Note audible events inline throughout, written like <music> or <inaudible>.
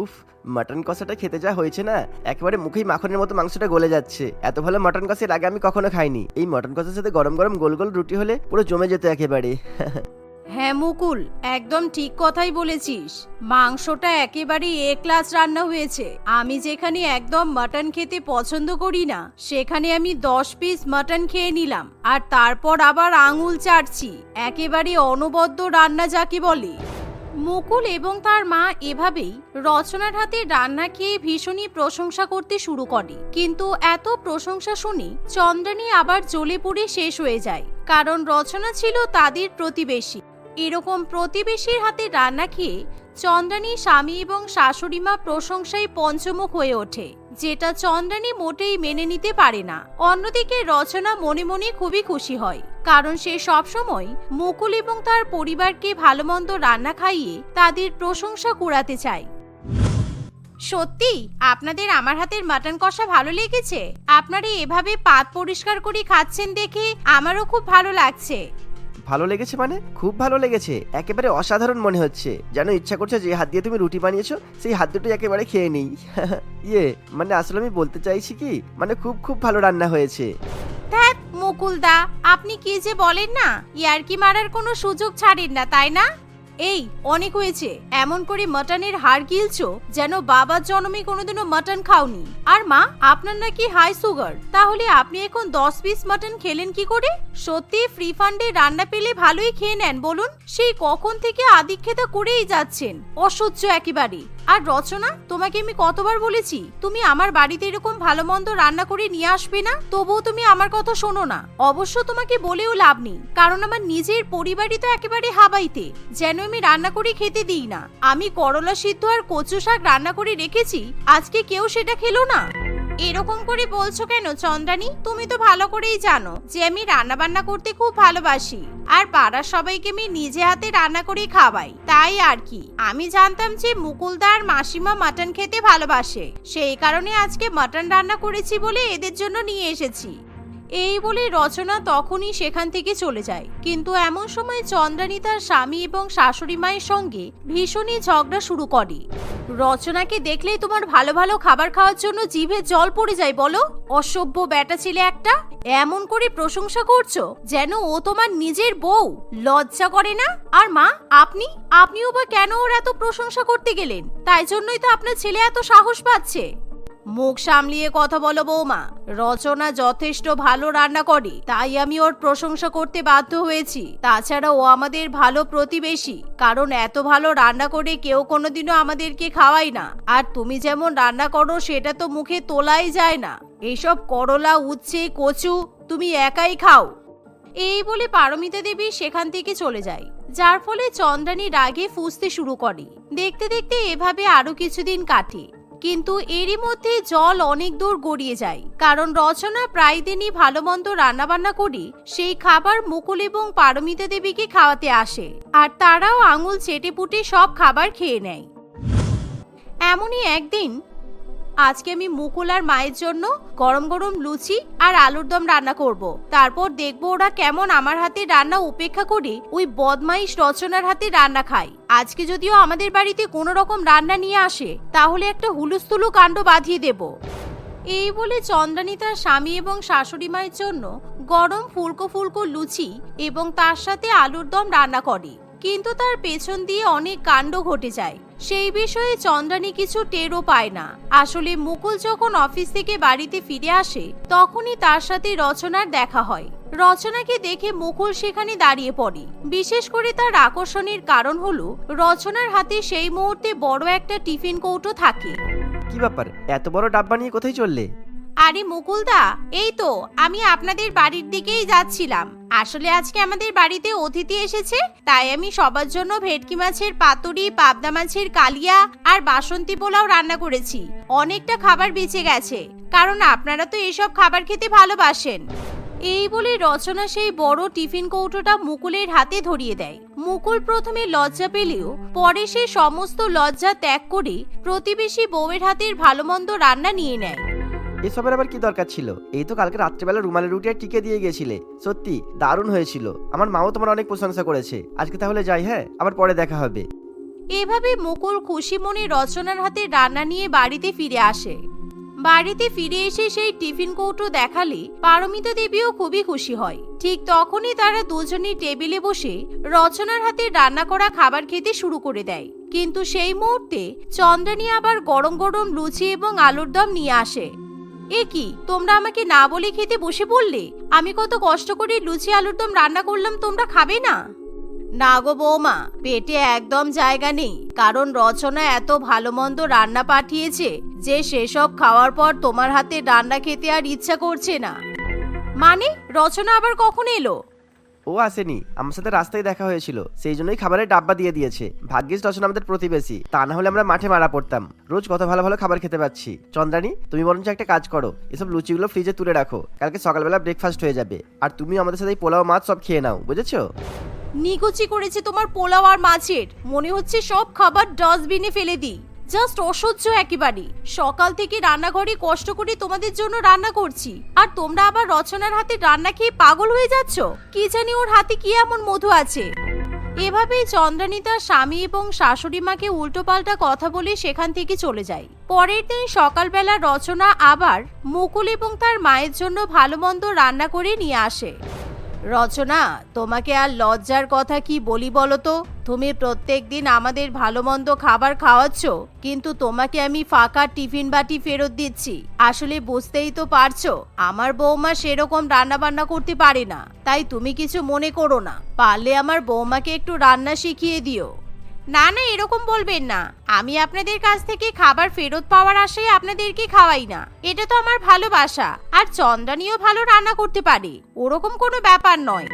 উফ মাটন কষাটা খেতে যা হয়েছে না। একেবারে মুখেই মাখনের মতো মাংসটা গলে যাচ্ছে। এত ভালো মাটন কষা এর আগে আমি কখনো খাইনি। এই মাটন কষার সাথে গরম গরম গোল গোল রুটি হলে পুরো জমে যেত একেবারে। হ্যাঁ মুকুল, একদম ঠিক কথাই বলেছিস। মাংসটা একেবারে এ ক্লাস রান্না হয়েছে। আমি যেখানে একদম মাটন খেতে পছন্দ করি না, সেখানে আমি দশ পিস মাটন খেয়ে নিলাম। আর তারপর আবার আঙুল চাটছি একেবারে অনবদ্য রান্না যাকে বলে। মুকুল এবং তার মা এভাবেই রচনার হাতে রান্না খেয়ে ভীষণই প্রশংসা করতে শুরু করে। কিন্তু এত প্রশংসা শুনে চন্দ্রানী আবার জ্বলে পুড়ে শেষ হয়ে যায়। কারণ রচনা ছিল তাদের প্রতিবেশী। এরকম প্রতিবেশীর হাতে রান্না খেয়ে চন্দ্রানী স্বামী এবং শাশুড়িমা প্রশংসায় পঞ্চমুখ হয়ে ওঠে। যেটা চন্দ্রানী মোটেই মেনে নিতে পারে না। অন্যদিকে রচনা মনে মনে খুবই খুশি হয়, কারণ সে সবসময় মুকুল এবং তার পরিবারকে ভালো মন্দ রান্না খাইয়ে তাদের প্রশংসা কুড়াতে চায়। সত্যি? আপনাদের আমার হাতের মাটন কষা ভালো লেগেছে? আপনারা এভাবে পাত পরিষ্কার করে খাচ্ছেন দেখে আমারও খুব ভালো লাগছে। ভালো লেগেছে মানে? খুব ভালো লেগেছে। একেবারে অসাধারণ মনে হচ্ছে। যেন ইচ্ছা করছে যে হাত দিয়ে তুমি রুটি বানিয়েছো, সেই হাত দুটো একেবারে খেয়ে নেই। <laughs> ইয়ে মানে আসলে আমি বলতে চাইছি কি মানে খুব খুব ভালো রান্না হয়েছে। মুকুলদা আপনি কি যে বলেন না, ইয়ারকি মারার কোনো সুযোগ ছাড়েন না, তাই না? এই, অনেক হয়েছে। এমন করে মাটনের হাড় গিলছো যেন বাবার জন্মে কোনোদিনও মাটন খাওনি। আর মা, আপনার নাকি হাই সুগার তাহলে আপনি এখন দশ পিস মাটন খেলেন কি করে? সত্যি ফ্রি ফান্ডে রান্না পেলে ভালোই খেয়ে নেন, বলুন। সেই কখন থেকে আদিক্ষেতা করেই যাচ্ছেন, অসহ্য একেবারে। আর রচনা, তোমাকে আমি কতবার বলেছি, তুমি আমার বাড়িতে এরকম ভালো মন্দ রান্না করে নিয়ে আসবে না? তবুও তুমি আমার কথা শোনো না। অবশ্য তোমাকে বলেও লাভ নেই, কারণ আমার নিজের পরিবারই তো একেবারে হাবাইতে। যেন আমি রান্না করে খেতে দিই না। আমি করলা সিদ্ধ আর কচু শাক রান্না করে রেখেছি, আজকে কেউ সেটা খেলো না। এরকম করে বলছো কেন, চন্দ্রানী? তুমি তো ভালো করেই জানো যে আমি রান্না বান্না করতে খুব ভালোবাসি। আর পাড়ার সবাইকে আমি নিজে হাতে রান্না করে খাওয়াই, তাই আর কি? আমি জানতাম যে মুকুলদার মাসিমা মাটন খেতে ভালোবাসে। সেই কারণে আজকে মাটন রান্না করেছি বলে এদের জন্য নিয়ে এসেছি। এই বলে রচনা তখনই সেখান থেকে চলে যায়। কিন্তু এমন সময় চন্দ্রানী তার স্বামী এবং শাশুড়ি মায়ের সঙ্গে ভীষণই ঝগড়া শুরু করে। রচনাকে দেখলেই তোমার ভালো ভালো খাবার খাওয়ার জন্য জিভে জল পড়ে যায় বলো? অসভ্য বেটা ছেলে একটা, এমন করে প্রশংসা করছ যেন ও তোমার নিজের বউ। লজ্জা করে না? আর মা, আপনি? আপনিও বা কেন ওর এত প্রশংসা করতে গেলেন? তাই জন্যই তো আপনার ছেলে এত সাহস পাচ্ছে। মুখ সামলিয়ে কথা বলো বৌমা। রচনা যথেষ্ট ভালো রান্না করে, তাই আমি ওর প্রশংসা করতে বাধ্য হয়েছি। তাছাড়া ও আমাদের ভালো প্রতিবেশী, কারণ এত ভালো রান্না করে কেউ কোনোদিনও আমাদেরকে খাওয়াই না। আর তুমি যেমন রান্না করো, সেটা তো মুখে তোলাই যায় না। এইসব করলা, উচ্ছে, কচু, তুমি একাই খাও। এই বলে পারমিতা দেবী সেখান থেকে চলে যায়। যার ফলে চন্দ্রানী রাগে ফুসতে শুরু করে। দেখতে দেখতে এভাবে আরও কিছুদিন কাটে। কিন্তু এরই মধ্যে জল অনেক দূর গড়িয়ে যায়। কারণ রচনা প্রায় দিনই ভালো মন্দ রান্নাবান্না করি, সেই খাবার মুকুল এবং পারমিতা দেবীকে খাওয়াতে আসে। আর তারাও আঙুল চেটে পুটে সব খাবার খেয়ে নেয়। এমনই একদিন আজকে আমি মুকুল আর মায়ের জন্য গরম গরম লুচি আর আলুর দম রান্না করব। তারপর দেখব ওরা কেমন আমার হাতে রান্না উপেক্ষা করে ওই বদমাইশ রচনার হাতে রান্না খায়। আজকে যদিও আমাদের বাড়িতে কোনো রকম রান্না নিয়ে আসে, তাহলে একটা হুলুস্থুলু কাণ্ড বাঁধিয়ে দেব। এই বলে চন্দ্রানী তার স্বামী এবং শাশুড়ি মায়ের জন্য গরম ফুলকো ফুলকো লুচি এবং তার সাথে আলুর দম রান্না করে। কিন্তু তার পেছন দিয়ে অনেক কাণ্ড ঘটে যায়। সেই বিষয়ে চন্দ্রানী কিছু টেরও পায় না। আসলে মুকুল যখন অফিস থেকে বাড়িতে ফিরে আসে, তখনই তার সাথে রচনার দেখা হয়। রচনাকে দেখে মুকুল সেখানে দাঁড়িয়ে পড়ে। বিশেষ করে তার আকর্ষণের কারণ হলো, রচনার হাতে সেই মুহূর্তে বড় একটা টিফিন কৌটো থাকে। কি ব্যাপার? এত বড় ডাব্বা নিয়ে কোথায় চললে? আরে মুকুলদা, এই তো, আমি আপনাদের বাড়ির দিকেই যাচ্ছিলাম। আসলে আজকে আমাদের বাড়িতে অতিথি এসেছে, তাই আমি সবার জন্য ভেটকি মাছের পাতুরি, পাবদা মাছের কালিয়া আর বাসন্তী পোলাও রান্না করেছি। অনেকটা খাবার বেঁচে গেছে, কারণ আপনারা তো এসব খাবার খেতে ভালোবাসেন। এই বলে রচনা সেই বড় টিফিন কৌটোটা মুকুলের হাতে ধরিয়ে দেয়। মুকুল প্রথমে লজ্জা পেলেও, পরে সে সমস্ত লজ্জা ত্যাগ করে প্রতিবেশী বউয়ের হাতের ভালো মন্দ রান্না নিয়ে নেয়। এসবের আবার কি দরকার ছিল? এই তো কালকে রাত্রেবেলা রুমালের রুটি আর টিকে দিয়ে গেছিলে। সত্যি, দারুণ হয়েছিল। আমার মাও তোমার অনেক প্রশংসা করেছে। আজকে তাহলে যাই হ্যাঁ? আবার পরে দেখা হবে। এভাবে মুকুল খুশি মনে রচনার হাতে রান্না নিয়ে বাড়িতে ফিরে আসে। বাড়িতে ফিরে এসে সেই টিফিন কৌটো দেখালে পারমিতা দেবীও খুবই খুশি হয়। ঠিক তখনই তারা দুজনে টেবিলে বসে রচনার হাতে রান্না করা খাবার খেতে শুরু করে দেয়। কিন্তু সেই মুহূর্তে চন্দ্রানী আবার গরম গরম লুচি এবং আলুর দম নিয়ে আসে। এ কি তোমরা আমাকে না বলে খেতে বসে পড়লে? আমি কত কষ্ট করে লুচি আলুর দম রান্না করলাম তোমরা খাবে না? না গো বৌমা পেটে একদম জায়গা নেই কারণ রচনা এত ভালো মন্দ রান্না পাঠিয়েছে যে সেসব খাওয়ার পর তোমার হাতে রান্না খেতে আর ইচ্ছা করছে না। মানে রচনা আবার কখন এলো? ও আসেনি। আমার সাথে রাস্তায় দেখা হয়েছিল, সেই জন্যই খাবারের ডাব্বা দিয়ে দিয়েছে। ভাগ্যিস রচনা আমাদের প্রতিবেশী। তা না হলে আমরা মাঠে মারা পড়তাম। রোজ কত ভালো ভালো খাবার খেতে পাচ্ছি। চন্দ্রানী, তুমি বরঞ্চ একটা কাজ করো। এসব লুচিগুলো ফ্রিজে তুলে রাখো। কালকে সকালবেলা ব্রেকফাস্ট হয়ে যাবে। আর তুমি আমাদের সাথে এই পোলাও মাছ সব খেয়ে নাও, বুঝেছ? নিকুচি করেছে তোমার পোলাও আর মাছের। মনে হচ্ছে সব খাবার ডাস্টবিনে ফেলে দিই। জাস্ট অসহ্য একেবারে সকাল থেকে রান্নাঘরে কষ্ট করে তোমাদের জন্য রান্না করছি। আর তোমরা আবার রচনার হাতে রান্না খেয়ে পাগল হয়ে যাচ্ছ? কি জানি ওর হাতে কি এমন মধু আছে? এভাবেই চন্দ্রানী তার স্বামী এবং শাশুড়ি মাকে উল্টোপাল্টা কথা বলে সেখান থেকে চলে যায়। পরের দিন সকালবেলা রচনা আবার মুকুল এবং তার মায়ের জন্য ভালো মন্দ রান্না করে নিয়ে আসে। রচনা, তোমাকে আর লজ্জার কথা কি বলি বলো তো তুমি প্রত্যেক দিন আমাদের ভালো মন্দ খাবার খাওয়াচ্ছ, কিন্তু তোমাকে আমি ফাঁকা টিফিন বাটি ফেরত দিচ্ছি। আসলে বুঝতেই তো পারছ, আমার বৌমা সেরকম রান্না বান্না করতে পারে না। তাই তুমি কিছু মনে করো না। পারলে আমার বৌমাকে একটু রান্না শিখিয়ে দিও। না না, এরকম বলবেন না। আমি আপনাদের কাছ থেকে খাবার ফেরত পাওয়ার আশায় আপনাদেরকে খাওয়াই না। এটা তো আমার ভালোবাসা। আর চন্দ্রানিও ভালো রান্না করতে পারে। ওরকম কোনো ব্যাপার নয়।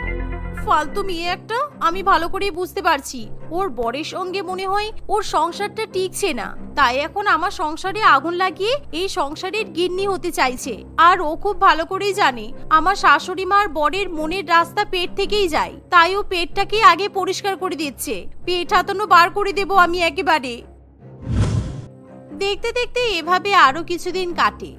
ফালতু মেয়ে একটা, আমি ভালো করেই বুঝতে পারছি। ওর বরের সঙ্গে মনে হয় ওর সংসারটা টিকছে না। তাই এখন আমার সংসারে আগুন লাগিয়ে এই সংসারের গিন্নি হতে চাইছে। আর ও খুব ভালো করেই জানে, আমার শাশুড়ি মার বরের মনের রাস্তা পেট থেকেই যায়। তাই ও পেটটাকে আগে পরিষ্কার করে দিচ্ছে। পেট হাতানো বার করে দেবো আমি একেবারে। দেখতে দেখতে এভাবে আরও কিছুদিন কাটে।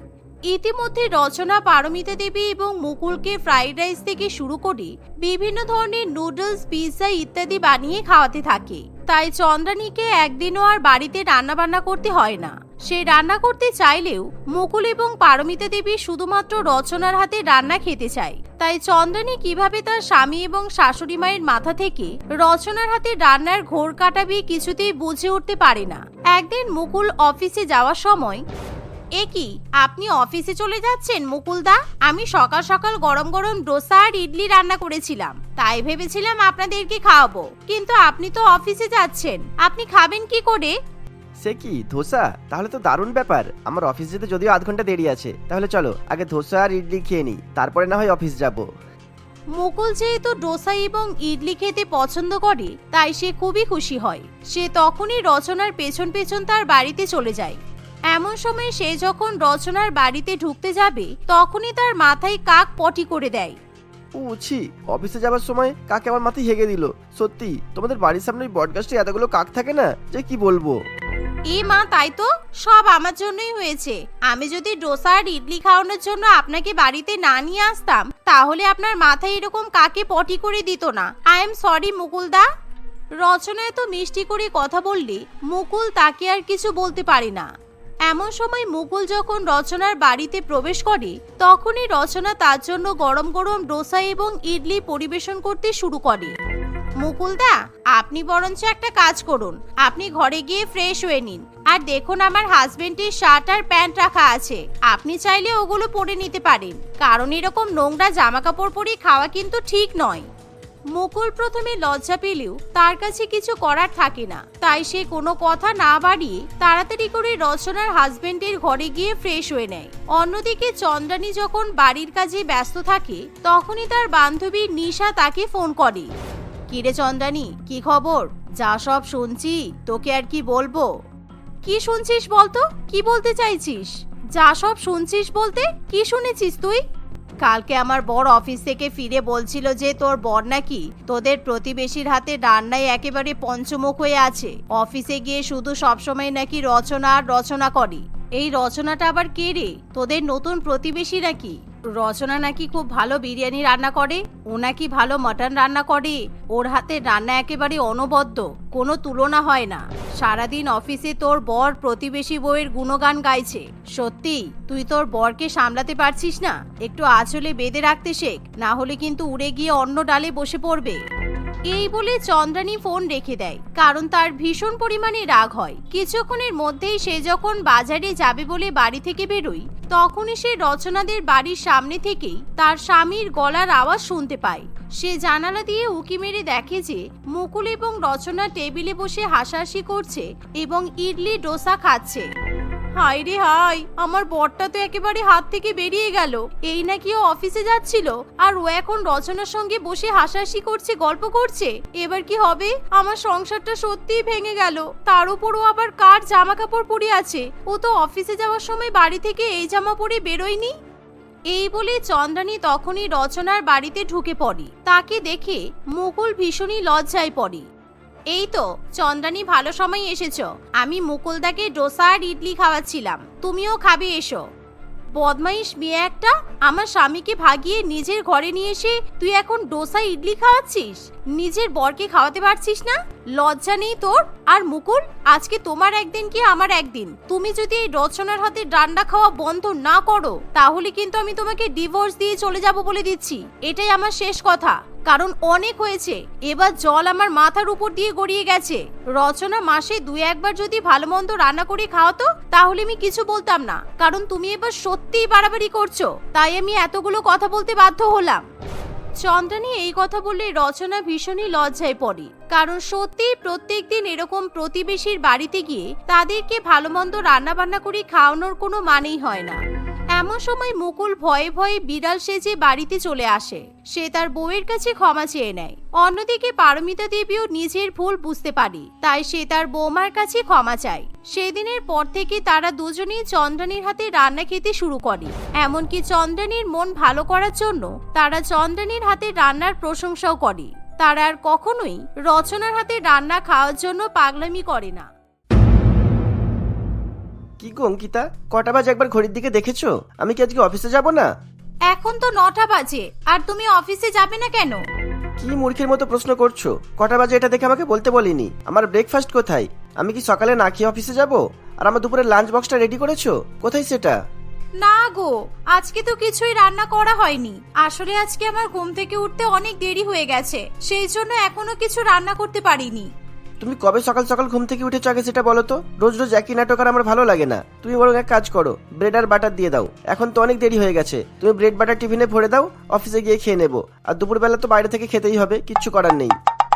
ইতিমধ্যে রচনা পারমিতা দেবী এবং মুকুলকে ফ্রাইড রাইস থেকে শুরু করে বিভিন্ন ধরনের নুডলস, পিৎজা ইত্যাদি বানিয়ে খাওয়াতে থাকে। তাই চন্দ্রানীকে একদিনও আর বাড়িতে রান্না বান্না করতে হয় না। সে রান্না করতে চাইলেও মুকুল এবং পারমিতা দেবী শুধুমাত্র রচনার হাতে রান্না খেতে চায়। তাই চন্দ্রানী কীভাবে তার স্বামী এবং শাশুড়ি মায়ের মাথা থেকে রচনার হাতে রান্নার ঘোর কাটাবে কিছুতেই বুঝে উঠতে পারে না। একদিন মুকুল অফিসে যাওয়ার সময় এ কি আপনি অফিসে চলে যাচ্ছেন মুকুলদা? আমি সকাল সকাল গরম গরম ডোসা আর ইডলি রান্না করেছিলাম। তাই ভেবেছিলাম আপনাদেরকে খাওয়াবো। কিন্তু আপনি তো অফিসে যাচ্ছেন। আপনি খাবেন কি করে? সে কি ধোসা? তাহলে তো দারুণ ব্যাপার। আমার অফিস যেতে যদিও আধ ঘণ্টা দেরি আছে। তাহলে চলো আগে ধোসা আর ইডলি খেয়ে নিই। তারপরে না হয় অফিস যাব। মুকুল যেহেতু ডোসা এবং ইডলি খেতে পছন্দ করে তাই সে খুবই খুশি হয়। সে তখনই রচনার পেছন পেছন তার বাড়িতে চলে যায়। এমন সময় সে যখন রচনার বাড়িতে ঢুকতে যাবে তখনই তার মাথায় কাক পটি করে দেয়। উছি অফিসে যাওয়ার সময় কাকে আমার মাথায় হেগে দিল? সত্যি তোমাদের বাড়ির সামনে ওই বটগাছটি এতগুলো কাক থাকে না? যে কি বলব? এ মা তাই তো সব আমার জন্যই হয়েছে। আমি যদি ডোসা আর ইডলি খাওয়ানোর জন্য আপনাকে বাড়িতে না নিয়ে আসতাম তাহলে আপনার মাথায় এরকম কাকে পটি করে দিত না। আই এম সরি মুকুলদা রচনা এত মিষ্টি করে কথা বললে মুকুল তাকে আর কিছু বলতে পারে না। এমন সময় মুকুল যখন রচনার বাড়িতে প্রবেশ করে, তখনই রচনা তার জন্য গরম গরম ডোসা এবং ইডলি পরিবেশন করতে শুরু করে। মুকুলদা আপনি বরঞ্চ একটা কাজ করুন। আপনি ঘরে গিয়ে ফ্রেশ হয়ে নিন। আর দেখুন আমার হাজবেন্ডের শার্ট আর প্যান্ট রাখা আছে। আপনি চাইলে ওগুলো পরে নিতে পারেন। কারণ এরকম নোংরা জামা কাপড় পরে খাওয়া কিন্তু ঠিক নয়। মুকুল প্রথমে লজ্জা পেলেও তার কাছে কিছু করার থাকে না। তাই সে কোনো কথা না বাড়িয়ে তাড়াতাড়ি করে রচনার হাজবেন্ডের ঘরে গিয়ে ফ্রেশ হয়ে নেয়। অন্যদিকে চন্দ্রানী যখন বাড়ির কাজে ব্যস্ত থাকে, তখনই তার বান্ধবী নিশা তাকে ফোন করে। কিরে চন্দ্রানী, কি খবর? যা সব শুনছি, তোকে আর কি বলব? কি শুনছিস বলতো? কি বলতে চাইছিস? যা সব শুনছিস বলতে কি শুনেছিস তুই? কালকে আমার বর অফিস থেকে ফিরে বলছিল যে, তোর বর নাকি তোদের প্রতিবেশীর হাতে রান্নায় একেবারে পঞ্চমুখ হয়ে আছে। অফিসে গিয়ে শুধু সবসময় নাকি রচনা আর রচনা করে। এই রচনাটা আবার কে রে? তোদের নতুন প্রতিবেশী নাকি? রচনা নাকি খুব ভালো বিরিয়ানি রান্না করে? ও নাকি ভালো মটন রান্না করে? ওর হাতে রান্না একেবারে অনবদ্য, কোনো তুলনা হয় না। সারাদিন অফিসে তোর বর প্রতিবেশী বউয়ের গুণগান গাইছে। সত্যি, তুই তোর বরকে সামলাতে পারছিস না? একটু আঁচলে বেঁধে রাখতে শেখ, না হলে কিন্তু উড়ে গিয়ে অন্য ডালে বসে পড়বে। এই বলে চন্দ্রানী ফোন রেখে দেয়, কারণ তার ভীষণ পরিমাণে রাগ হয়। কিছুক্ষণের মধ্যেই সে যখন বাজারে যাবে বলে বাড়ি থেকে বেরোয় তখনই সে রচনাদের বাড়ির সামনে থেকেই তার স্বামীর গলার আওয়াজ শুনতে পায়। সে জানালা দিয়ে উকি মেরে দেখে যে মুকুল এবং রচনা টেবিলে বসে হাসাহাসি করছে এবং ইডলি ডোসা খাচ্ছে। হাই রে হাই আমার বরটা তো একেবারে হাত থেকে বেরিয়ে গেল। এই নাকি ও অফিসে যাচ্ছিল, আর ও এখন রচনার সঙ্গে বসে হাসাহাসি করছে, গল্প করছে? এবার কি হবে? আমার সংসারটা সত্যিই ভেঙে গেল। তার উপরও আবার কার জামা কাপড় পরে আছে? ও তো অফিসে যাওয়ার সময় বাড়ি থেকে এই জামা পরে বেরোয়নি? এই বলে চন্দ্রানী তখনই রচনার বাড়িতে ঢুকে পড়ে। তাকে দেখে মুকুল ভীষণই লজ্জায় পড়ে। এই তো, চন্দ্রানী ভালো সময় এসেছ। আমি মুকুলদাকে ডোসা আর ইডলি খাওয়াচ্ছিলাম। তুমিও খাবে এসো। বদমাইশ মেয়ে একটা, আমার স্বামীকে ভাগিয়ে নিজের ঘরে নিয়ে এসে তুই এখন ডোসা, ইডলি খাওয়াচ্ছিস? নিজের বরকে খাওয়াতে পারছিস না? লজ্জা নেই তোর? আর মুকুল, আজকে তোমার একদিন কি আমার একদিন? তুমি যদি এই রচনার হাতে ডান্ডা খাওয়া বন্ধ না করো, তাহলে কিন্তু আমি তোমাকে ডিভোর্স দিয়ে চলে যাব বলে দিচ্ছি। এটাই আমার শেষ কথা। কারণ অনেক হয়েছে। এবার জল আমার মাথার উপর দিয়ে গড়িয়ে গেছে। রচনা মাসে দুই একবার যদি ভালো মন্দ রান্না করে খাওয়াতো, তাহলে আমি কিছু বলতাম না। কারণ তুমি এবার সত্যিই বাড়াবাড়ি করছ। তাই আমি এতগুলো কথা বলতে বাধ্য হলাম। চন্দ্রানী এই কথা বললে রচনা ভীষণই লজ্জায় পড়ে। কারণ সত্যি প্রত্যেক দিন এরকম প্রতিবেশীর বাড়িতে গিয়ে তাদেরকে ভালো মন্দ রান্না বান্না করে খাওয়ানোর কোনো মানেই হয় না। এমন সময় মুকুল ভয়ে ভয়ে বিড়াল সেজে বাড়িতে চলে আসে, সে তার বউয়ের কাছে ক্ষমা চেয়ে নেয়। অন্যদিকে পারমিতা দেবীও নিজের ভুল বুঝতে পারে, তাই সে তার বৌমার কাছে ক্ষমা চায়। সেদিনের পর থেকে তারা দুজনেই চন্দ্রানীর হাতে রান্না খেতে শুরু করে। এমনকি চন্দ্রানীর মন ভালো করার জন্য তারা চন্দ্রানীর হাতে রান্নার প্রশংসাও করে। তারা আর কখনোই রচনার হাতে রান্না খাওয়ার জন্য পাগলামি করে না। কি গো অঙ্কিতা? কটা বাজে একবার ঘড়ির দিকে দেখেছ? আমি কি আজকে অফিসে যাব না? এখন তো নটা বাজে আর তুমি অফিসে যাবে না কেন? কি মূর্খের মতো প্রশ্ন করছ? কটা বাজে এটা দেখে আমাকে বলতে বলিনি। আমার ব্রেকফাস্ট কোথায়? আমি কি সকালে না খেয়ে অফিসে যাব? আর আমার দুপুরে লাঞ্চ বক্সটা রেডি করেছ? কোথায় সেটা? না গো আজকে তো কিছুই রান্না করা হয়নি। আসলে আজকে আমার ঘুম থেকে উঠতে অনেক দেরি হয়ে গেছে সেই জন্য এখনও কিছু রান্না করতে পারিনি। তুমি কবে সকাল সকাল ঘুম থেকে উঠেছ আগে সেটা বলো তো? রোজ রোজ একই নাটক আর আমার ভালো লাগে না। তুমি বরং এক কাজ করো ব্রেড আর বাটার দিয়ে দাও। এখন তো অনেক দেরি হয়ে গেছে। তুমি ব্রেড বাটার টিফিনে ভরে দাও অফিসে গিয়ে খেয়ে নেব। আর দুপুরবেলা তো বাইরে থেকে খেতেই হবে, কিচ্ছু করার নেই।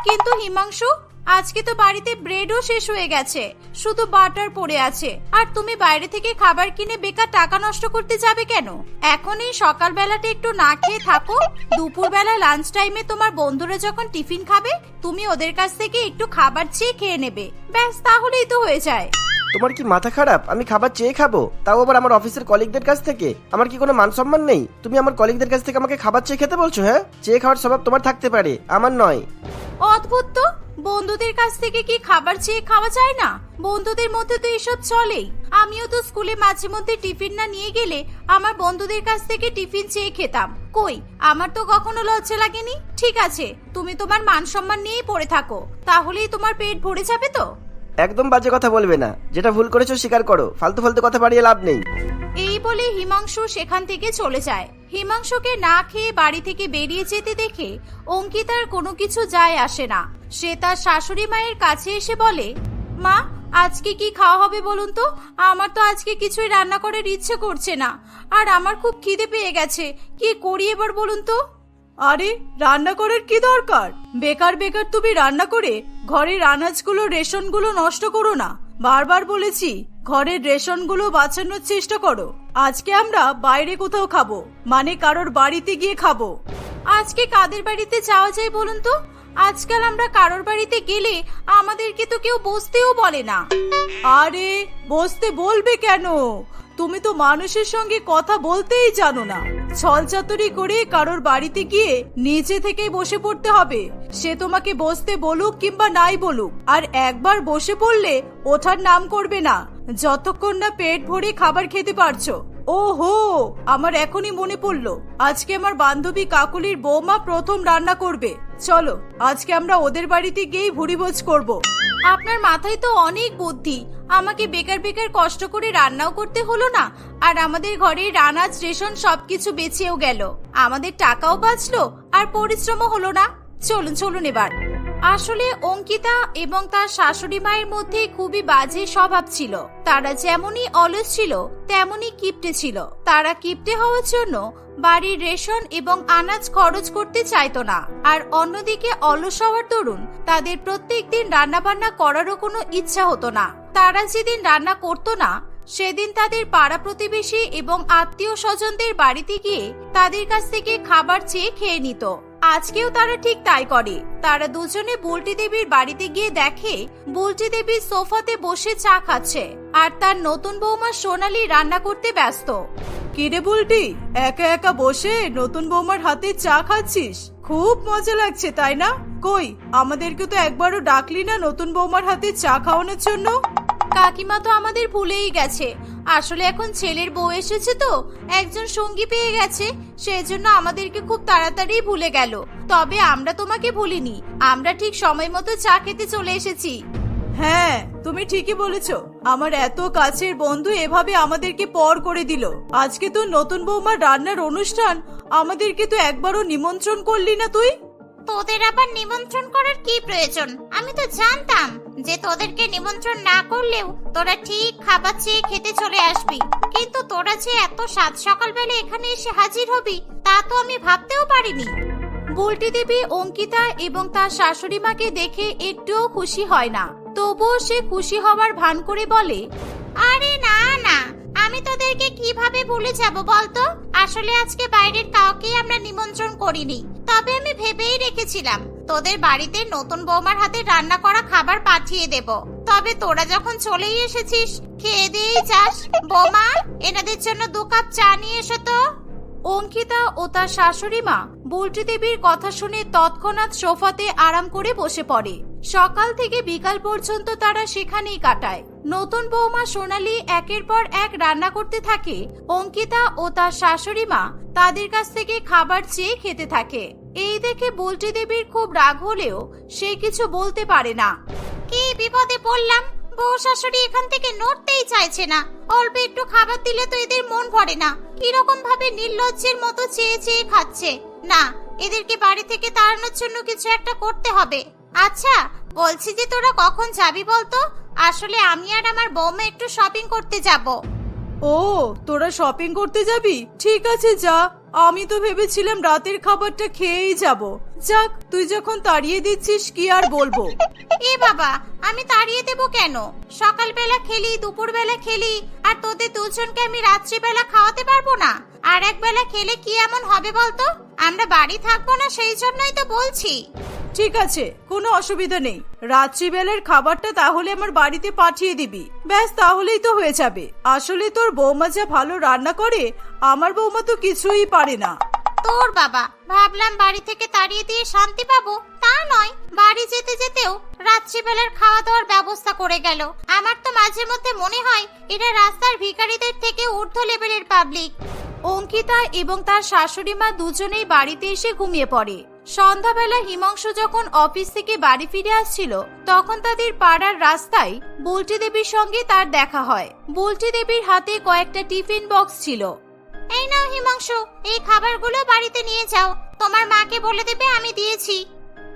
কিন্তু হিমাংশু আজকে তো বাড়িতে ব্রেডও শেষ হয়ে গেছে। শুধু বাটার পড়ে আছে। আর তুমি বাইরে থেকে খাবার কিনে বেকার টাকা নষ্ট করতে যাবে কেন? এখন এই সকালবেলাটা একটু না খেয়ে থাকো। দুপুরবেলা লাঞ্চ টাইমে তোমার বন্ধুরা যখন টিফিন খাবে তুমি ওদের কাছ থেকে একটু খাবার চেয়ে খেয়ে নেবে। ব্যাস তাহলেই তো হয়ে যায়। তোমার কি মাথা খারাপ? আমি খাবার চেয়ে খাব? তাও আবার আমার অফিসের কলিগদের কাছ থেকে? আমার কি কোনো মান সম্মান নেই? তুমি আমার কলিগদের কাছ থেকে আমাকে খাবার চেয়ে খেতে বলছো হ্যাঁ? চেয়ে খাওয়ার স্বভাব তোমার থাকতে পারে আমার নয়। অদ্ভুত তো। বন্ধুদের কাছ থেকে কি খাবার চেয়ে খাওয়া যায় না? বন্ধুদের মধ্যে তো এসব চলেই। আমিও তো স্কুলে মাঝে মধ্যে টিফিন না নিয়ে গেলে আমার বন্ধুদের কাছ থেকে টিফিন চেয়ে খেতাম। কই আমার তো কখনো লজ্জা লাগেনি? ঠিক আছে তুমি তোমার মান সম্মান নিয়েই পড়ে থাকো। তাহলেই তোমার পেট ভরে যাবে তো? একদম বাজে কথা বলবে না। যেটা ভুল করেছ স্বীকার করো। ফালতু ফালতু কথা বাড়িয়ে লাভ নেই। এই বলে হিমাংশু সেখান থেকে চলে যায়। হিমাংশুকে না খেয়ে বাড়ি থেকে বেরিয়ে যেতে দেখে অঙ্কিতার কোনো কিছু যায় আসে না। সে তার শাশুড়ি মায়ের কাছে এসে বলে, মা, আজকে কি খাওয়া হবে বলুন তো? আমার তো আজকে কিছুই রান্না করার ইচ্ছে করছে না। আর আমার খুব খিদে পেয়ে গেছে। কি করি এবার বলুন তো? আরে, রান্না করার কি দরকার? বেকার বেকার তুমি রান্না করে ঘরের আনাজগুলো, রেশনগুলো নষ্ট করো না। বারবার বলেছি, ঘরের রেশনগুলো বাঁচানোর চেষ্টা করো। আজকে আমরা বাইরে কোথাও খাব মানে কারোর বাড়িতে গিয়ে খাব। আজকে কাদের বাড়িতে যাওয়া যায় বলুন তো? আজকাল আমরা কারোর বাড়িতে গেলে আমাদেরকে তো কেউ বসতেও বলে না। আরে, বসতে বলবে কেন? তুমি তো মানুষের সঙ্গে কথা বলতেই জানো না। ছলচাতুরি করে কারোর বাড়িতে গিয়ে নিচে থেকেই বসে পড়তে হবে। সে তোমাকে বসতে বলুক কিংবা নাই বলুক, আর একবার বসে পড়লে ওঠার নাম করবে না। যতক্ষণ না পেট ভরে খাবার খেতে পারছ। ও হো আমার এখনই মনে পড়ল, আজকে আমার বান্ধবী কাকুলির বৌমা প্রথম রান্না করবে। চলো, আজকে আমরা ওদের বাড়িতে গিয়েই ভুড়িভোজ করব। আপনার মাথায় তো অনেক বুদ্ধি। আমাকে বেকার বেকার কষ্ট করে রান্নাও করতে হলো না, আর আমাদের ঘরে রানাজ রেশন সবকিছু বেঁচেও গেল। আমাদের টাকাও বাঁচলো, আর পরিশ্রমও হলো না। চলুন চলুন এবার। আসলে অঙ্কিতা এবং তার শাশুড়ি মায়ের মধ্যে খুবই বাজে স্বভাব ছিল। তারা যেমনই অলস ছিল, তেমনই কিপটে ছিল। তারা কিপটে হওয়ার জন্য বাড়ির রেশন এবং আনাজ খরচ করতে চাইতো না। আর অন্যদিকে অলস হওয়ার দরুন তাদের প্রত্যেক দিন রান্নাবান্না করারও কোনো ইচ্ছা হতো না। তারা যেদিন রান্না করতো না, সেদিন তাদের পাড়া প্রতিবেশী এবং আত্মীয় স্বজনদের বাড়িতে গিয়ে তাদের কাছ থেকে খাবার চেয়ে খেয়ে নিত। আজকেও তারা ঠিক তাই করে। তারা দুজনে বুলটি দেবীর বাড়িতে গিয়ে দেখে, বুলটি দেবী সোফাতে বসে চা খাচ্ছে, আর তার নতুন বৌমা সোনালি রান্না করতে ব্যস্ত। কিরে বুলটি? একা একা বসে নতুন বৌমার হাতে চা খাচ্ছিস? খুব মজা লাগছে তাই না? কই আমাদেরকে তো একবারও ডাকলি না নতুন বৌমার হাতে চা খাওয়ানোর জন্য? কাকিমা তো আমাদের ভুলেই গেছে। আসলে এখন ছেলের বউ এসেছে তো একজন সঙ্গী পেয়ে গেছে সেই জন্য আমাদেরকে খুব তাড়াতাড়ি ভুলে গেল। তবে আমরা তোমাকে ভুলিনি আমরা ঠিক সময় মতো চা খেতে চলে এসেছি। হ্যাঁ তুমি ঠিকই বলেছ। আমার এত কাছের বন্ধু এভাবে আমাদেরকে পর করে দিল। আজকে তো নতুন বৌমার রান্নার অনুষ্ঠান আমাদেরকে তো একবারও নিমন্ত্রণ করলি না তুই? তোদের আবার নিমন্ত্রণ করার কি প্রয়োজন? আমি তো জানতাম যে তোদেরকে নিমন্ত্রণ না করলেও তোরা ঠিক খাবার চেয়ে খেতে চলে আসবি। কিন্তু তোরা যে এত সাত সকালবেলা এখানে এসে হাজির হবি তা তো আমি ভাবতেও পারিনি। বুলটি দেবী অঙ্কিতা এবং তার শাশুড়ি মাকে দেখে একটুও খুশি হয় না। তবুও সে খুশি হবার ভান করে বলে আরে না না আমি তোদেরকে কীভাবে ভুলে যাব বলতো? আসলে আজকে বাইরের কাউকেই আমরা নিমন্ত্রণ করিনি। তবে আমি ভেবেই রেখেছিলাম তোদের বাড়িতে নতুন বৌমার হাতে রান্না করা খাবার পাঠিয়ে দেব। তবে তোরা যখন চলেই এসেছিস খেয়ে দিয়েই যাস। বৌমা এনাদের জন্য দু কাপ চা নিয়ে এসো তো। অঙ্কিতা ও তার শাশুড়ি মা বুলটি দেবীর কথা শুনে তৎক্ষণাৎ সোফাতে আরাম করে বসে পড়ে। সকাল থেকে বিকাল পর্যন্ত তারা সেখানেই কাটায়। নতুন বৌমা সোনালি একের পর এক রান্না করতে থাকে। অঙ্কিতা ও তার শাশুড়ি মা তাদের কাছ থেকে খাবার চেয়ে খেতে থাকে। এই দেখে বুলটি দেবীর খুব রাগ হলেও সে কিছু বলতে পারে না। কি বিপদে পড়লাম? বউ শাশুড়ি এখান থেকে নড়তেই চাইছে না। অল্প একটু খাবার দিলে তো এদের মন ভরে না। কীরকম ভাবে নির্লজ্জের মতো চেয়ে চেয়ে খাচ্ছে। না, এদেরকে বাড়ি থেকে তাড়ানোর জন্য কিছু একটা করতে হবে। আচ্ছা বলছি যে তোরা কখন যাবি বলতো? আসলে আমি আর আমার বৌমা একটু শপিং করতে যাব। ও তোরা শপিং করতে যাবি? ঠিক আছে যা। আমি তো ভেবেছিলাম রাতের খাবারটা খেয়েই যাব। যাক তুই যখন তাড়িয়ে দিচ্ছিস কি আর বলব? এ বাবা আমি তাড়িয়ে দেব কেন? সকালবেলা খেলি দুপুরবেলা খেলি আর তোদের দুজনকে আমি রাত্রিবেলা খাওয়াতে পারব না? আর একবেলা খেলে কি এমন হবে বলতো? আমরা বাড়ি থাকব না সেই জন্যই তো বলছি। ঠিক আছে কোনো অসুবিধা নেই। রাত্রিবেলার খাবারটা তাহলে আমার বাড়িতে পাঠিয়ে দিবি। ব্যাস তাহলেই তো হয়ে যাবে। আসলে তোর বৌমা যা ভালো রান্না করে আমার বৌমা তো কিছুই পারে না। তোর বাবা ভাবলাম বাড়ি থেকে তাড়িয়ে দিয়ে শান্তি পাবো তা নয়। বাড়ি যেতে যেতেও রাত্রিবেলার খাওয়া দাওয়ার ব্যবস্থা করে গেল। আমার তো মাঝে মধ্যে মনে হয় এটা রাস্তার ভিখারিদের থেকে ঊর্ধ্ব লেভেলের পাবলিক অঙ্কিতা এবং তার শাশুড়ি মা দুজনেই বাড়িতে এসে ঘুমিয়ে পড়ে। সন্ধ্যাবেলা হিমাংশু যখন অফিস থেকে বাড়ি ফিরে আসছিল তখন তাদের পাড়ার রাস্তায় বুলটি দেবীর সঙ্গে তার দেখা হয়। বুলটি দেবীর হাতে কয়েকটা টিফিন বক্স ছিল। এই নাও হিমাংশু এই খাবারগুলো বাড়িতে নিয়ে যাও। তোমার মাকে বলে দেবে আমি দিয়েছি।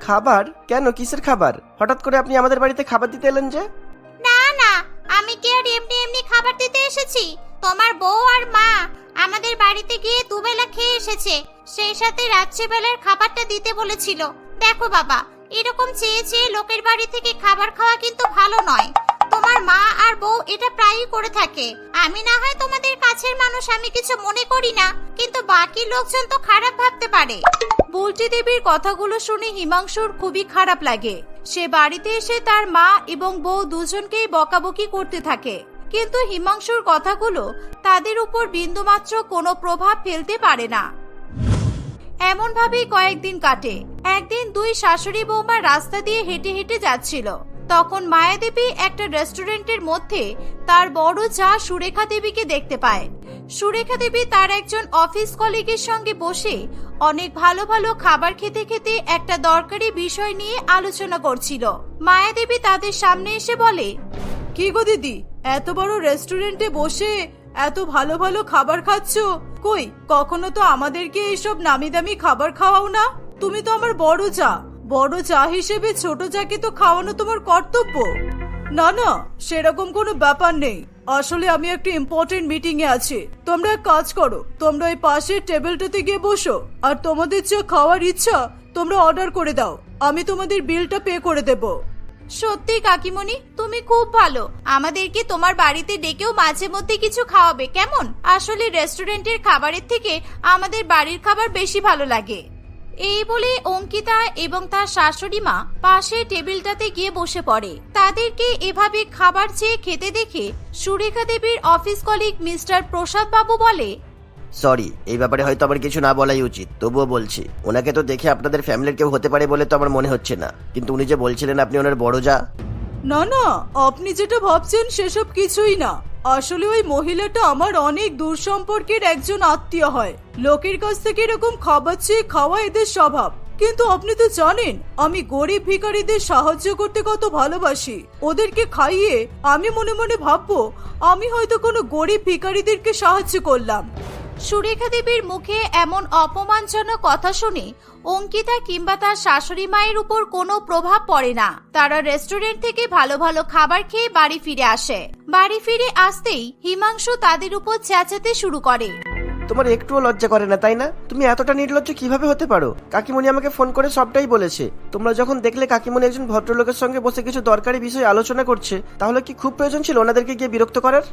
খাবার? কেন? কিসের খাবার? হঠাৎ করে আপনি আমাদের বাড়িতে খাবার দিতে এলেন যে? না না আমি কি আর এমনি এমনি খাবার দিতে এসেছি? তোমার বউ আর মা আমাদের বাড়িতে গিয়ে দুবেলা খেয়ে এসেছে। সেই সাথে রাত্রিবেলার খাবারটা দিতে বলেছিল। দেখো বাবা, এরকম চেয়ে চেয়ে লোকের বাড়ি থেকে খাবার খাওয়া কিন্তু ভালো নয়। তোমার মা আর বউ এটা প্রায়ই করে থাকে। আমি না হয় তোমাদের কাছের মানুষ, আমি কিছু মনে করি না। কিন্তু বাকি লোকজন তো খারাপ ভাবতে পারে। বুলটি দেবীর কথাগুলো শুনে হিমাংশুর খুবই খারাপ লাগে। সে বাড়িতে এসে তার মা এবং বউ দুজনকেই বকাবকি করতে থাকে। কিন্তু হিমাংশুর কথাগুলো তাদের উপর বিন্দুমাত্র কোনো প্রভাব ফেলতে পারে না। এমন ভাবেই কয়েকদিন কাটে। একদিন দুই শাশুড়ি বৌমা রাস্তা দিয়ে হেঁটে হেঁটে যাচ্ছিল। তখন মায়াদেবী একটা রেস্টুরেন্টের মধ্যে তার বড় যা সুরেখা দেবীকে দেখতে পায়। সুরেখা দেবী তার একজন অফিস কলিগের সঙ্গে বসে অনেক ভালো ভালো খাবার খেতে খেতে একটা দরকারি বিষয় নিয়ে আলোচনা করছিল। মায়াদেবী তাদের সামনে এসে বলে কি গো দিদি? এত বড় রেস্টুরেন্টে বসে এত ভালো ভালো খাবার খাচ্ছ? কই, কখনো তো আমাদেরকে এইসব নামি দামি খাবার খাওয়াও না? তুমি তো আমার বড় চা। বড় চা হিসেবে ছোট চাকে তো খাওয়ানো তোমার কর্তব্য। না না, সেরকম কোনো ব্যাপার নেই। আসলে আমি একটা ইম্পর্টেন্ট মিটিং এ আছি। তোমরা এক কাজ করো, তোমরা ওই পাশের টেবিলটাতে গিয়ে বসো, আর তোমাদের যা খাওয়ার ইচ্ছা তোমরা অর্ডার করে দাও। আমি তোমাদের বিলটা পে করে দেবো। সত্যি কাকিমণি, তুমি খুব ভালো। আমাদেরকে তোমার বাড়িতে ডেকেও মাঝে মধ্যে কিছু খাওয়াবে, কেমন? আসলে রেস্টুরেন্টের খাবারের থেকে আমাদের বাড়ির খাবার বেশি ভালো লাগে। এই বলে অঙ্কিতা এবং তার শাশুড়ি মা পাশে টেবিলটাতে গিয়ে বসে পড়ে। তাদেরকে এভাবে খাবার চেয়ে খেতে দেখে সুরেখা দেবীর অফিস কলিগ মিস্টার প্রসাদ বাবু বলে সরি এই ব্যাপারে হয়তো আমার কিছু না বলাই উচিত, তবুও বলছি। ওনাকে তো দেখে আপনাদের ফ্যামিলির কেউ হতে পারে বলে তো আমার মনে হচ্ছে না। কিন্তু উনি যে বলছিলেন আপনি ওনার বড় যা। না না, আপনি যেটা ভাবছেন সেসব কিছুই না। আসলে ওই মহিলাটা আমার অনেক দূর সম্পর্কের একজন আত্মীয় হয়। লোকের কাছ থেকে এরকম খাবার চেয়ে খাওয়া এদের স্বভাব। কিন্তু আপনি তো জানেন, আমি গরিব ভিখারিদের সাহায্য করতে কত ভালোবাসি। ওদেরকে খাইয়ে আমি মনে মনে ভাববো, আমি হয়তো কোনো গরিব ভিখারিদেরকে সাহায্য করলাম। সুরেখা দেবীর মুখে এমন অপমানজনক কথা শুনে অঙ্কিতা কিংবা তার শাশুড়ি মায়ের উপর কোনো প্রভাব পড়ে না। তারা রেস্টুরেন্ট থেকে ভালো ভালো খাবার খেয়ে বাড়ি ফিরে আসে। বাড়ি ফিরে আসতেই হিমাংশু তাদের উপর চেঁচাতে শুরু করে। তোমার একটুও লজ্জা করে না, তাই না? তুমি এতটা নির্লজ্জ কীভাবে হতে পারো? কাকিমণি আমাকে ফোন করে সবটাই বলেছে। তোমরা যখন দেখলে কাকিমণি একজন ভদ্রলোকের সঙ্গে বসে কিছু দরকারি বিষয় আলোচনা করছে, তাহলে কি খুব প্রয়োজন ছিল ওনাদেরকে গিয়ে বিরক্ত করার?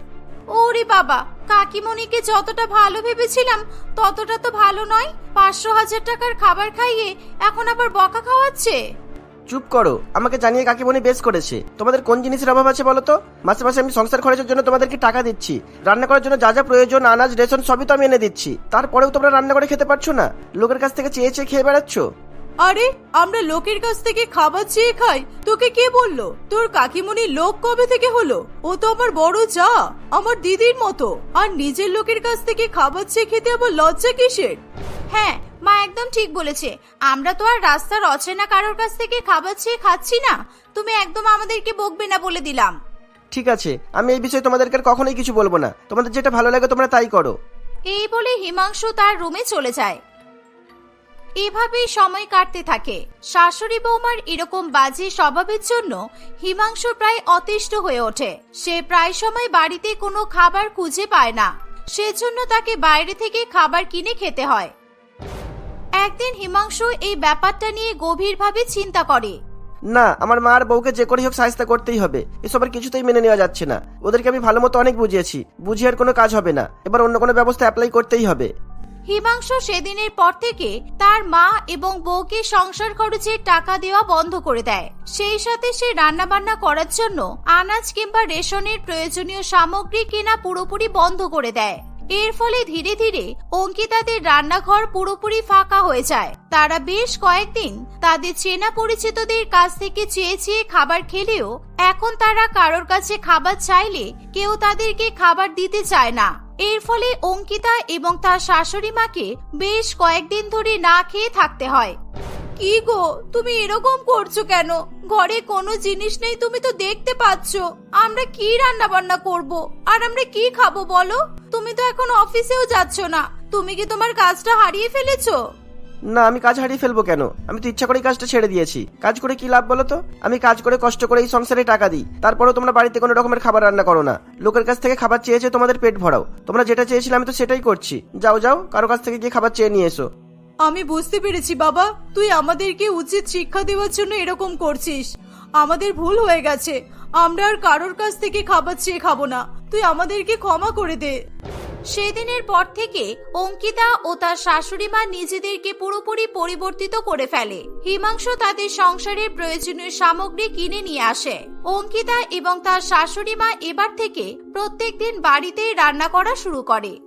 ওরে বাবা, কাকিমণিকে যতটা ভালো ভেবেছিলাম, ততটা তো ভালো নয়। পাঁচশো হাজার টাকার খাবার খাইয়ে এখন আবার বকা খাওয়াচ্ছে? চুপ করো, আমাকে জানিয়ে কাকিমণি বেশ করেছে। তোমাদের কোন জিনিসের অভাব আছে বলো তো? মাসে মাসে আমি সংসার খরচের জন্য তোমাদেরকে টাকা দিচ্ছি। রান্না করার জন্য যা যা প্রয়োজন, আনাজ, রেশন, সবই তো আমি এনে দিচ্ছি। তারপরেও তোমরা রান্না করে খেতে পারছ না? লোকের কাছ থেকে চেয়ে চেয়ে খেয়ে বেড়াচ্ছ? আরে আমরা লোকের কাছ থেকে খাবার চেয়ে খাই। তোকে কে বলল? তোর কাকিমণি লোক কবে থেকে হলো? ও তো আমার বড় যা আমার দিদির মতো। আর নিজের লোকের কাছ থেকে খাবার চেয়ে খেতে আবার লজ্জা কিসের? হ্যাঁ মা একদম ঠিক বলেছে। আমরা তো আর রাস্তার অচেনা কারোর কাছ থেকে খাবার চেয়ে খাচ্ছি না। তুমি একদম আমাদেরকে বকবে না বলে দিলাম। ঠিক আছে আমি এই বিষয়ে তোমাদেরকে আর কখনোই কিছু বলব না। তোমাদের যেটা ভালো লাগে তোমরা তাই করো। এই বলে হিমাংশু তার রুমে চলে যায়। এভাবেই সময় কাটতে থাকে। শাশুড়ি বৌমার এরকম বাজে স্বভাবের জন্য হিমাংশু প্রায় অতিষ্ঠ হয়ে ওঠে। সে প্রায় সময় বাড়িতে কোনো খাবার খুঁজে পায় না। সেজন্য তাকে বাইরে থেকে খাবার কিনে খেতে হয়। একদিন হিমাংশু এই ব্যাপারটা নিয়ে গভীরভাবে চিন্তা করে। না, আমার মা আর বউকে যে করে হোক সাহায্য করতেই হবে। এসব আর কিছুতেই মেনে নেওয়া যাচ্ছে না। ওদেরকে আমি ভালো মতো অনেক বুঝিয়েছি। বুঝিয়ে আর কোনো কাজ হবে না। এবার অন্য কোনো ব্যবস্থা অ্যাপ্লাই করতেই হবে। হিমাংশু সেদিনের পর থেকে তার মা এবং বউকে সংসার খরচে টাকা দেওয়া বন্ধ করে দেয়। সেই সাথে সে রান্না বান্না করার জন্য আনাজ কিংবা রেশনের প্রয়োজনীয় সামগ্রী কেনা পুরোপুরি বন্ধ করে দেয়। এর ফলে ধীরে ধীরে অঙ্কিতাদের রান্নাঘর পুরোপুরি ফাঁকা হয়ে যায়। তারা বেশ কয়েকদিন তাদের চেনা পরিচিতদের কাছ থেকে চেয়ে চেয়ে খাবার খেলেও এখন তারা কারোর কাছে খাবার চাইলে কেউ তাদেরকে খাবার দিতে চায় না। এর ফলে অঙ্কিতা এবং তার শাশুড়ি মাকে বেশ কয়েকদিন ধরে না খেয়ে থাকতে হয়। কি গো? তুমি এরকম করছ কেন? ঘরে কোনো জিনিস নেই, তুমি তো দেখতে পাচ্ছ। আমরা কি রান্না বান্না করব? আর আমরা কি খাব বলো? তুমি তো এখন অফিসেও যাচ্ছ না। তুমি কি তোমার কাজটা হারিয়ে ফেলেছো? না, আমি কাজ হারিয়ে ফেলব কেন? আমি তো ইচ্ছা করেই কাজটা ছেড়ে দিয়েছি। কাজ করে কি লাভ বলো তো? আমি কাজ করে কষ্ট করে এই সংসারে টাকা দিই। তারপরেও তোমরা বাড়িতে কোনো রকমের খাবার রান্না করো না। লোকের কাছ থেকে খাবার চেয়েছে তোমাদের পেট ভরাও। তোমরা যেটা চেয়েছিলে আমি তো সেটাই করছি। যাও যাও, কারও কাছ থেকে গিয়ে খাবার চেয়ে নিয়ে এসো। আমি বুঝতে পেরেছি, বাবা। তুই আমাদেরকে উচিত শিক্ষা দেওয়ার জন্য এরকম করছিস। আমাদের ভুল হয়ে গেছে। আমরা আর কারোর কাছ থেকে খাবার চেয়ে খাব না। তুই আমাদেরকে ক্ষমা করে দে। সেদিনের পর থেকে অঙ্কিতা ও তার শাশুড়ি মা নিজেদেরকে পুরোপুরি পরিবর্তিত করে ফেলে। হিমাংশু তাদের সংসারের প্রয়োজনীয় সামগ্রী কিনে নিয়ে আসে। অঙ্কিতা এবং তার শাশুড়ি মা এবার থেকে প্রত্যেকদিন বাড়িতেই রান্না করা শুরু করে।